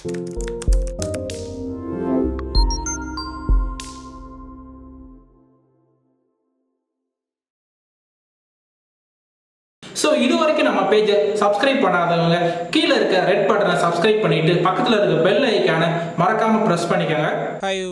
So இது வரைக்கும் நம்ம பேஜை சப்ஸ்கிரைப் பண்ணாதவங்க கீழே இருக்க ரெட் பட்டனை சப்ஸ்கிரைப் பண்ணிட்டு பக்கத்தில் இருக்க பெல் ஐக்கானை மறக்காம ப்ரெஸ் பண்ணிக்கோங்க. ஹாய்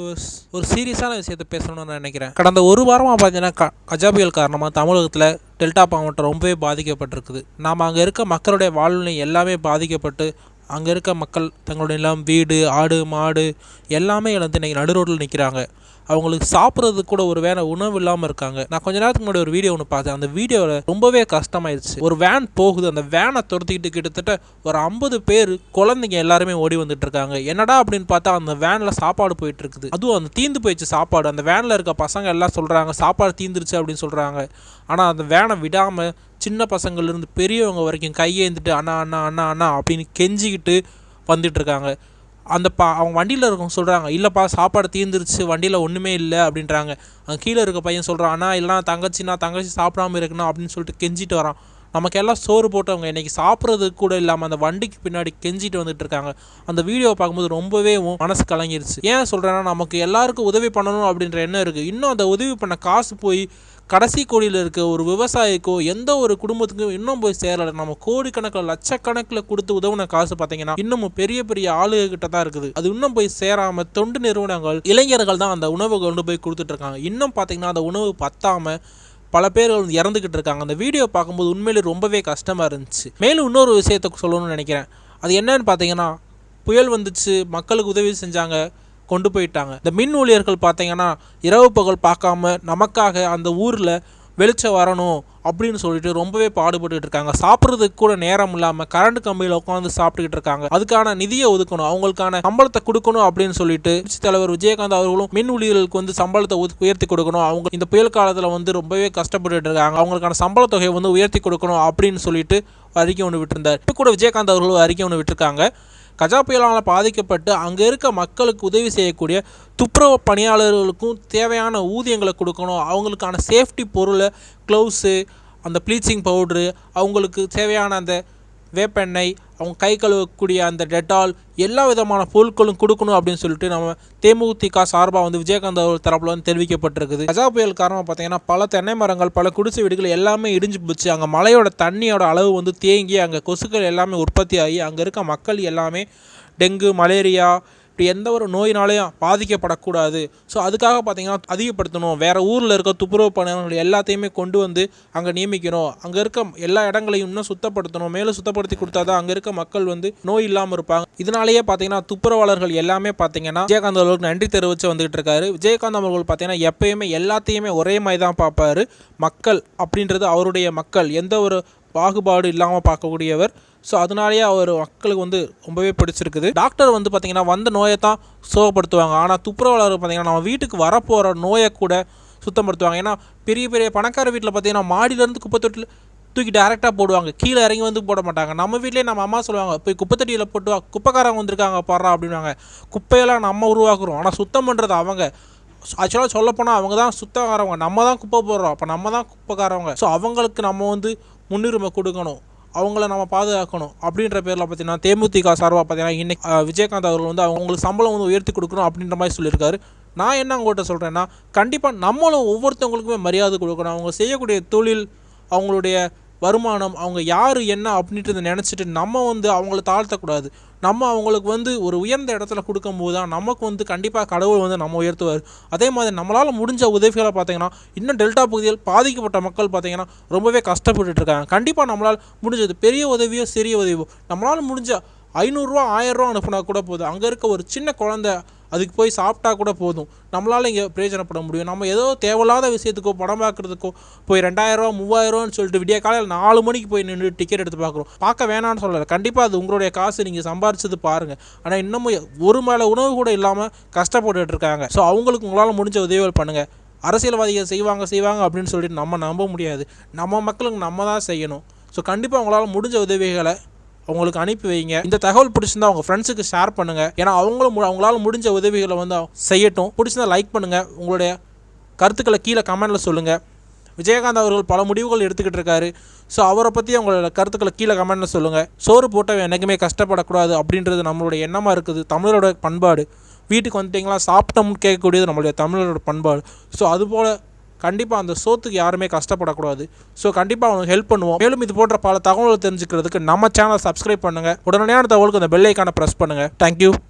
ஒரு சீரியஸான விஷயத்த பேசணும்னு நான் நினைக்கிறேன். கடந்த ஒரு வாரமாக பார்த்தீங்கன்னா க கஜா புயல் காரணமாக தமிழகத்தில் டெல்டா மாவட்டம் ரொம்பவே பாதிக்கப்பட்டிருக்குது. நாம் அங்கே இருக்க மக்களுடைய வாழ்நிலை எல்லாமே பாதிக்கப்பட்டு அங்கே இருக்க மக்கள் தங்களுடைய நிலம் வீடு ஆடு மாடு எல்லாமே இழந்து இன்னைக்கு நடு ரோட்டில் நிற்கிறாங்க அவங்களுக்கு சாப்பிட்றதுக்கு கூட ஒரு வேளை உணவு இல்லாமல் இருக்காங்க. நான் கொஞ்ச நேரத்துக்கு முன்னாடி ஒரு வீடியோ ஒன்று பார்த்தேன். அந்த வீடியோவில் ரொம்பவே கஷ்டமாயிருச்சு. ஒரு வேன் போகுது. அந்த வேனை துரத்திக்கிட்டு கிட்டத்தட்ட ஒரு ஐம்பது பேர் குழந்தைங்க எல்லாருமே ஓடி வந்துட்டு இருக்காங்க. என்னடா அப்படின்னு பார்த்தா அந்த வேனில் சாப்பாடு போயிட்டு இருக்குது. அதுவும் அந்த தீந்து போயிடுச்சு சாப்பாடு. அந்த வேனில் இருக்க பசங்க எல்லாம் சொல்கிறாங்க சாப்பாடு தீந்துருச்சு அப்படின்னு சொல்கிறாங்க ஆனால் அந்த வேனை விடாமல் சின்ன பசங்கள்லேருந்து பெரியவங்க வரைக்கும் கையேந்துட்டு அண்ணா அண்ணா அண்ணா அண்ணா அப்படின்னு கெஞ்சிக்கிட்டு வந்துட்டு இருக்காங்க. அந்த பா அவங்க வண்டியில் இருக்கவங்க சொல்கிறாங்க இல்லைப்பா சாப்பாடு தீர்ந்துருச்சு வண்டியில் ஒன்றுமே இல்லை அப்படின்றாங்க. அங்கே கீழே இருக்க பையன் சொல்கிறான் ஆனால் இல்லைனா தங்கச்சின்னா தங்கச்சி சாப்பிடாம இருக்கணும் அப்படின்னு சொல்லிட்டு கெஞ்சிட்டு வரான். நமக்கு எல்லாம் சோறு போட்டவங்க இன்றைக்கி சாப்பிட்றதுக்கு கூட இல்லாமல் அந்த வண்டிக்கு பின்னாடி கெஞ்சிட்டு வந்துட்டு இருக்காங்க. அந்த வீடியோவை பார்க்கும்போது ரொம்பவே மனசு கலங்கிருச்சு. ஏன் சொல்கிறேன்னா நமக்கு எல்லாருக்கும் உதவி பண்ணணும் அப்படின்ற எண்ணம் இருக்குது இன்னும் அந்த உதவி பண்ண காசு போய் கடைசி கோடியில் இருக்க ஒரு விவசாயிக்கோ எந்த ஒரு குடும்பத்துக்கும் இன்னும் போய் சேரலை. நம்ம கோடிக்கணக்கில் லட்சக்கணக்கில் கொடுத்து உதவுன காசு பார்த்தீங்கன்னா இன்னமும் பெரிய பெரிய ஆளுகிட்ட தான் இருக்குது. அது இன்னும் போய் சேராம தொண்டு நிறுவனங்கள் இளைஞர்கள் தான் அந்த உணவு கொண்டு போய் கொடுத்துட்டு இருக்காங்க. இன்னும் பார்த்தீங்கன்னா அந்த உணவு பத்தாமல் பல பேர் வந்து இறந்துக்கிட்டு இருக்காங்க. அந்த வீடியோ பார்க்கும்போது உண்மையிலே ரொம்பவே கஷ்டமாக இருந்துச்சு. மேலும் இன்னொரு விஷயத்தை சொல்லணும்னு நினைக்கிறேன். அது என்னன்னு பார்த்தீங்கன்னா புயல் வந்துச்சு மக்களுக்கு உதவி செஞ்சாங்க கொண்டு போயிட்டாங்க. இந்த மின் ஊழியர்கள் பார்த்தீங்கன்னா இரவு பகல் பார்க்காம நமக்காக அந்த ஊரில் வெளிச்சம் வரணும் அப்படின்னு சொல்லிட்டு ரொம்பவே பாடுபட்டுட்டு இருக்காங்க. சாப்பிட்றதுக்கு கூட நேரம் இல்லாமல் கரண்ட் கம்பியில் உட்காந்து சாப்பிட்டுக்கிட்டு இருக்காங்க. அதுக்கான நிதியை ஒதுக்கணும். அவங்களுக்கான சம்பளத்தை கொடுக்கணும் அப்படின்னு சொல்லிட்டு தலைவர் விஜயகாந்த் அவர்களும் மின் ஊழியர்களுக்கு வந்து சம்பளத்தை உயர்த்தி- உயர்த்தி கொடுக்கணும். அவங்க இந்த புயல் காலத்தில் வந்து ரொம்பவே கஷ்டப்பட்டுட்டு இருக்காங்க. அவங்களுக்கான சம்பள தொகையை வந்து உயர்த்தி கொடுக்கணும் அப்படின்னு சொல்லிட்டு அறிக்கை ஒன்று விட்டுருந்தார். இப்போ கூட விஜயகாந்த் அவர்களும் அறிக்கை ஒன்று விட்டுருக்காங்க. கஜா புயலால் பாதிக்கப்பட்டு அங்கே இருக்க மக்களுக்கு உதவி செய்யக்கூடிய துப்புரவு பணியாளர்களுக்கும் தேவையான ஊதியங்களை கொடுக்கணும். அவங்களுக்கான சேஃப்டி பொருளை க்ளவுஸு அந்த ப்ளீச்சிங் பவுட்ரு அவங்களுக்கு தேவையான அந்த வேப்பெண்ணெய் அவங்க கை கழுவக்கூடிய அந்த டெட்டால் எல்லா விதமான பொருட்களும் கொடுக்கணும் அப்படின்னு சொல்லிட்டு நம்ம தேமுதிக சார்பாக வந்து விஜயகாந்த் அவர்கள் தரப்பில் வந்து தெரிவிக்கப்பட்டிருக்குது. கஜா புயல் காரணமாக பார்த்தீங்கன்னா பல தென்னை மரங்கள் பல குடிசை வீடுகள் எல்லாமே இடிஞ்சு போச்சு. அங்கே மழையோட தண்ணியோட அளவு வந்து தேங்கி அங்கே கொசுக்கள் எல்லாமே உற்பத்தி ஆகி அங்கே இருக்க மக்கள் எல்லாமே டெங்கு மலேரியா இப்படி எந்த ஒரு நோயினாலையும் பாதிக்கப்படக்கூடாது. ஸோ அதுக்காக பார்த்திங்கன்னா அதிகப்படுத்தணும். வேறு ஊரில் இருக்க துப்புரவு பணியாளர்கள் எல்லாத்தையுமே கொண்டு வந்து அங்கே நியமிக்கணும். அங்கே இருக்க எல்லா இடங்களையும் இன்னும் சுத்தப்படுத்தணும். மேலும் சுத்தப்படுத்தி கொடுத்தா தான் அங்கே இருக்க மக்கள் வந்து நோய் இல்லாமல் இருப்பாங்க. இதனாலேயே பார்த்தீங்கன்னா துப்புரவாளர்கள் எல்லாமே பார்த்தீங்கன்னா விஜயகாந்த் அவர்களுக்கு நன்றி தெரிவித்து வந்துகிட்டு இருக்காரு. விஜயகாந்த் அவர்கள் பார்த்தீங்கன்னா எப்பயுமே எல்லாத்தையுமே ஒரே மாதிரி தான் பார்ப்பாரு. மக்கள் அப்படின்றது அவருடைய மக்கள். எந்த ஒரு பாகுபாடு இல்லாமல் பார்க்கக்கூடியவர். ஸோ அதனாலேயே அவர் மக்களுக்கு வந்து ரொம்பவே பிடிச்சிருக்குது. டாக்டர் வந்து பார்த்திங்கன்னா வந்த நோயை தான் சுகப்படுத்துவாங்க. ஆனால் துப்புரவாளர் பார்த்திங்கன்னா நம்ம வீட்டுக்கு வரப்போகிற நோயை கூட சுத்தப்படுத்துவாங்க. ஏன்னா பெரிய பெரிய பணக்கார வீட்டில் பார்த்தீங்கன்னா மாடியிலேருந்து குப்பை தொட்டில் தூக்கி டேரெக்டாக போடுவாங்க. கீழே இறங்கி வந்து போட மாட்டாங்க. நம்ம வீட்லேயே நம்ம அம்மா சொல்லுவாங்க போய் குப்பை தொட்டியில் போட்டு குப்பைக்காரங்க வந்திருக்காங்க பாடுறா அப்படின்வாங்க குப்பையெல்லாம் நம்ம உருவாக்குறோம். ஆனால் சுத்தம் பண்ணுறது அவங்க. ஆக்சுவலாக சொல்லப்போனால் அவங்க தான் சுத்தக்காரவங்க. நம்ம தான் குப்பை போடுறோம். அப்போ நம்ம தான் குப்பைக்காரவங்க. ஸோ அவங்களுக்கு நம்ம வந்து முன்னுரிமை கொடுக்கணும். அவங்கள நம்ம பாதுகாக்கணும். அப்படின்ற பேரில் பார்த்தீங்கன்னா தேமுதிக சார்பாக பார்த்தீங்கன்னா இன்னைக்கு விஜயகாந்த் அவர்கள் வந்து அவங்களுக்கு சம்பளம் வந்து உயர்த்தி கொடுக்கணும் அப்படின்ற மாதிரி சொல்லியிருக்காரு. நான் என்ன உங்கள்கிட்ட சொல்கிறேன்னா கண்டிப்பாக நம்மளும் ஒவ்வொருத்தவங்களுக்குமே மரியாதை கொடுக்கணும். அவங்க செய்யக்கூடிய தொழில் அவங்களுடைய வருமானம் அவங்க யார் என்ன அப்படின்றத நினச்சிட்டு நம்ம வந்து அவங்கள தாழ்த்தக்கூடாது. நம்ம அவங்களுக்கு வந்து ஒரு உயர்ந்த இடத்துல கொடுக்கும்போது தான் நமக்கு வந்து கண்டிப்பாக கடவுள் வந்து நம்ம உயர்த்துவார். அதே மாதிரி நம்மளால் முடிஞ்ச உதவிகளை பார்த்தீங்கன்னா இன்னும் டெல்டா பகுதியில் பாதிக்கப்பட்ட மக்கள் பார்த்தீங்கன்னா ரொம்பவே கஷ்டப்பட்டுட்டு இருக்காங்க கண்டிப்பாக நம்மளால் முடிஞ்சது பெரிய உதவியோ சிறிய உதவியோ நம்மளால் முடிஞ்ச ஐநூறுரூவா ஆயிரரூவா அனுப்புனா கூட போதும். அங்கே இருக்க ஒரு சின்ன குழந்தை அதுக்கு போய் சாப்பிட்டா கூட போதும். நம்மளால் இங்கே பிரயோஜனப்பட முடியும். நம்ம ஏதோ தேவையில்லாத விஷயத்துக்கோ படம் பார்க்குறதுக்கோ போய் ரெண்டாயிரரூவா மூவாயிரரூவான்னு சொல்லிட்டு விடிய காலையில் நாலு மணிக்கு போய் நின்று டிக்கெட் எடுத்து பார்க்குறோம். பார்க்க வேணாம்னு சொல்லலை. கண்டிப்பாக அது உங்களுடைய காசு நீங்கள் சம்பாரிச்சது பாருங்கள் ஆனால் இன்னமும் ஒரு மேலே உணவு கூட இல்லாமல் கஷ்டப்பட்டுட்டு இருக்காங்க. ஸோ அவங்களுக்கு உங்களால் முடிஞ்ச உதவிகள் பண்ணுங்கள் அரசியல்வாதிகள் செய்வாங்க செய்வாங்க அப்படின்னு சொல்லிட்டு நம்ம நம்ப முடியாது. நம்ம மக்களுக்கு நம்ம தான் செய்யணும். ஸோ கண்டிப்பாக உங்களால் முடிஞ்ச உதவிகளை அவங்களுக்கு அனுப்பி வைங்க. இந்த தகவல் பிடிச்சிருந்தா அவங்க ஃப்ரெண்ட்ஸுக்கு ஷேர் பண்ணுங்க. ஏன்னா அவங்களும் மு- அவங்களால முடிஞ்ச உதவிகளை வந்து செய்யட்டும். பிடிச்சிருந்தா லைக் பண்ணுங்க. உங்களுடைய கருத்துக்களை கீழே கமெண்ட்ல சொல்லுங்க. விஜயகாந்த் அவர்கள் பல முடிவுகள் எடுத்துக்கிட்டு இருக்காரு. ஸோ அவரை பற்றி அவங்களோட கருத்துக்களை கீழே கமெண்ட்ல சொல்லுங்கள் சோறு போட்டவன் என்றைக்குமே கஷ்டப்படக்கூடாது அப்படின்றது நம்மளுடைய எண்ணமாக இருக்குது. தமிழரோட பண்பாடு. வீட்டுக்கு வந்துட்டிங்களா சாப்பிட்டோம்னு கேட்கக்கூடியது நம்மளுடைய தமிழரோட பண்பாடு. ஸோ அதுபோல் கண்டிப்பாக அந்த சோத்துக்கு யாருமே கஷ்டப்படக்கூடாது. ஸோ கண்டிப்பாக அவனுக்கு ஹெல்ப் பண்ணுவோம். மேலும் இது போன்ற பல தகவல்கள் தெரிஞ்சுக்கிறதுக்கு நம்ம சேனல் சப்ஸ்கிரைப் பண்ணுங்கள் உடனடியான தகவலுக்கு அந்த பெல்லைக்கான ப்ரெஸ் பண்ணுங்கள் தேங்க்யூ